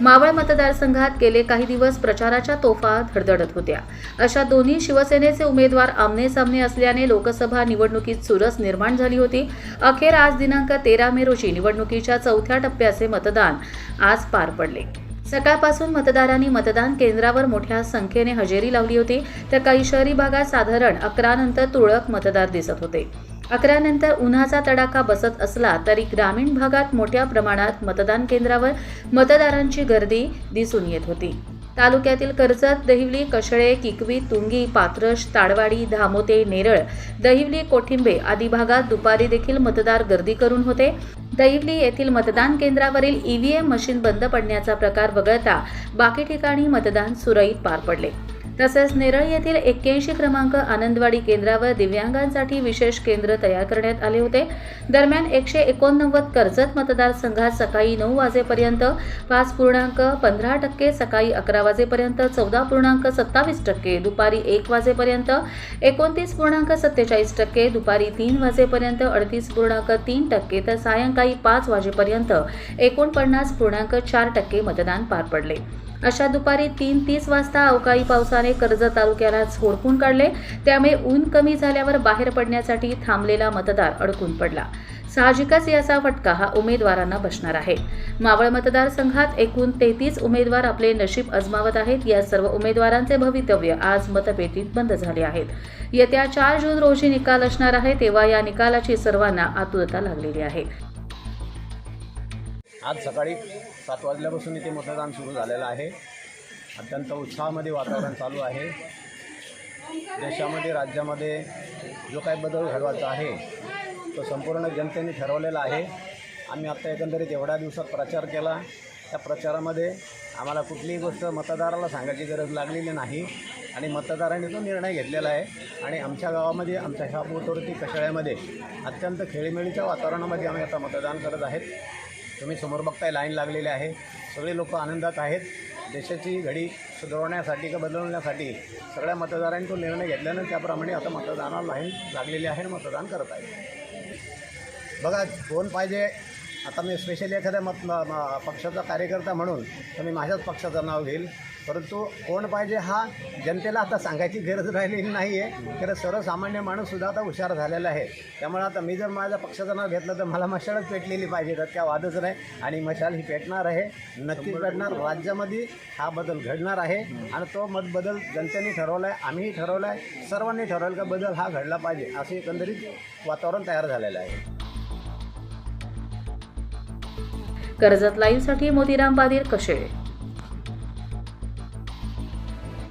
मावळ मतदारसंघात गेले काही दिवस प्रचाराच्या तोफा धडधडत होत्या. अशा दोन्ही शिवसेनेचे उमेदवार आमने सामने असल्याने लोकसभा निवडणुकीत चुरस निर्माण झाली होती. अखेर आज दिनांक तेरा मे रोजी निवडणुकीच्या चौथ्या टप्प्याचे मतदान आज पार पडले. सकाळपासून मतदारांनी मतदान केंद्रावर मोठ्या संख्येने हजेरी लावली होती. तर काही शहरी भागात साधारण अकरा नंतर तुरळक मतदार दिसत होते. अकरा नंतर उन्हाचा तडाखा बसत असला तरी ग्रामीण भागात मोठ्या प्रमाणात मतदान केंद्रावर मतदारांची गर्दी दिसून येत होती. तालुक्यातील कर्जत दहिवली कशळे किकवी तुंगी पात्रश ताडवाडी धामोते नेरळ दहिवली कोठिंबे आदी भागात दुपारी देखील मतदार गर्दी करून होते. दैवली येथील मतदान केंद्रावरील ईव्हीएम मशीन बंद पडण्याचा प्रकार वगळता बाकी ठिकाणी मतदान सुरळीत पार पडले. तसेच नेरळ येथील एक्क्याऐंशी क्रमांक आनंदवाडी केंद्रावर दिव्यांगांसाठी विशेष केंद्र तयार करण्यात आले होते. दरम्यान एकशे एकोणनव्वद कर्जत मतदारसंघात सकाळी नऊ वाजेपर्यंत पाच पूर्णांक पंधरा टक्के सकाळी अकरा वाजेपर्यंत चौदा पूर्णांक सत्तावीस टक्के दुपारी एक वाजेपर्यंत एकोणतीस पूर्णांक सत्तेचाळीस टक्के दुपारी तीन वाजेपर्यंत अडतीस पूर्णांक तीन टक्के तर सायंकाळी पाच वाजेपर्यंत एकोणपन्नास पूर्णांक चार टक्के मतदान पार पडले. अशा दुपारी तीन तीस वाजता अवकाळी पावसाने कर्जत तालुक्याला झोडपून काढले. त्यामुळे ऊन कमी झाल्यावर बाहेर पडण्यासाठी थांबलेला मतदार अडकून पडला. साहजिकच याचा फटका हा उमेदवारांना बसणार आहे. मावळ मतदारसंघात एकूण तेहतीस उमेदवार आपले नशीब अजमावत आहेत. या सर्व उमेदवारांचे भवितव्य आज मतपेटीत बंद झाले आहेत. येत्या चार जून रोजी निकाल असणार आहे तेव्हा या निकालाची सर्वांना आतुरता लागलेली आहे. आज सकाळी सात वाजल्यापासून इथे मतदान सुरू झालेलं आहे. अत्यंत उत्साहामध्ये वातावरण चालू आहे. देशामध्ये राज्यामध्ये जो काही बदल घडवायचा आहे तो संपूर्ण जनतेने ठरवलेला आहे. आम्ही आत्ता एकंदरीत एवढ्या दिवसात प्रचार केला. त्या प्रचारामध्ये आम्हाला कुठलीही गोष्ट मतदाराला सांगायची गरज लागलेली नाही आणि मतदारांनी तो निर्णय घेतलेला आहे. आणि आमच्या गावामध्ये आमच्या ह्या पोटवरती कशाळ्यामध्ये अत्यंत खेळीमेळीच्या वातावरणामध्ये आम्ही आता मतदान करत आहेत. तुम्ही समोर बघताय लाईन लागलेली आहे. सगळे लोक आनंदात आहेत. देशाची घडी सुधारवण्यासाठी का बदलवण्यासाठी सगळ्या मतदारांनी तो निर्णय घेतल्यानं त्याप्रमाणे आता मतदानाला लाईन लागलेली आहे आणि मतदान करत आहे बघा कोण पाहिजे. आता मी स्पेशली एखाद्या मत पक्षाचा कार्यकर्ता म्हणून तर मी माझ्याच पक्षाचं नाव घेईल. परंतु कोण पाहिजे हा जनतेला आता सांगायची गरज राहिलेली नाही आहे खरं सर्वसामान्य माणूससुद्धा आता हुशार झालेला आहे. त्यामुळे आता मी जर माझ्या पक्षाचं नाव घेतलं तर मला मशालच पेटलेली पाहिजे. तर त्या वादच नाही आणि मशाल ही पेटणार आहे. नक्कीच पेटणार. राज्यामध्ये हा बदल घडणार आहे आणि तो मत बदल जनतेने ठरवला आहे आम्हीही ठरवलं आहे सर्वांनी ठरवलं का बदल हा घडला पाहिजे असे एकंदरीत वातावरण तयार झालेलं आहे. कर्जत लाईव्हसाठी मोतीराम बादीर कशेळे